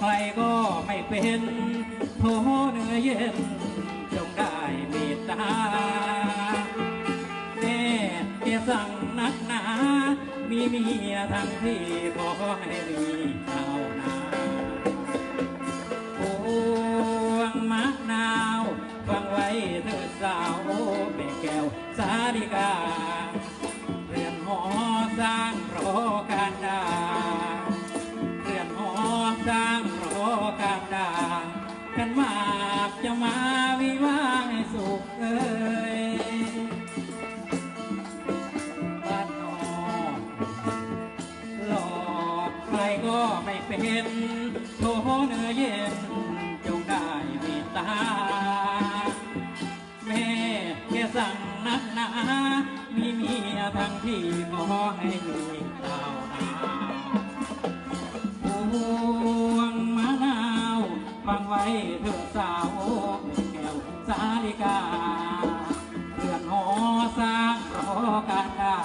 ใครก็ไม่เป็นโทเนื้อเย็นจงได้เมตตาแม่เมียสั่งนักหนา มีเมียทั้งที่ขอให้มีชาวนาพวงมะนาวฟังไว้เถิดสาวแม่แก้วสาดิกาเรือนหอสร้างรอการด จะมาวิวาให้สุขเอ้ยบ้านนอกหลอกใครก็ไม่เป็นโทเนื้อเย็นจงได้เมตตาแม่แค่สั่งนักหนามีเมียทั้งที่ขอให้มีเต่านาพวงมะนาวฟังไว้เถิดสาว สาลิกาเรือนหอสร้างรอการดา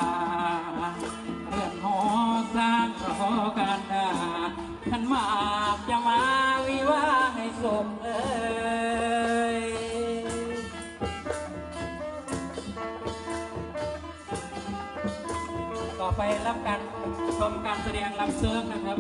เรือนหอสร้างรอการดาขันมาจะมาวิวาให้สมเอ่ยต่อไปรับการชมการแสดงลำเซิร์งนะครับ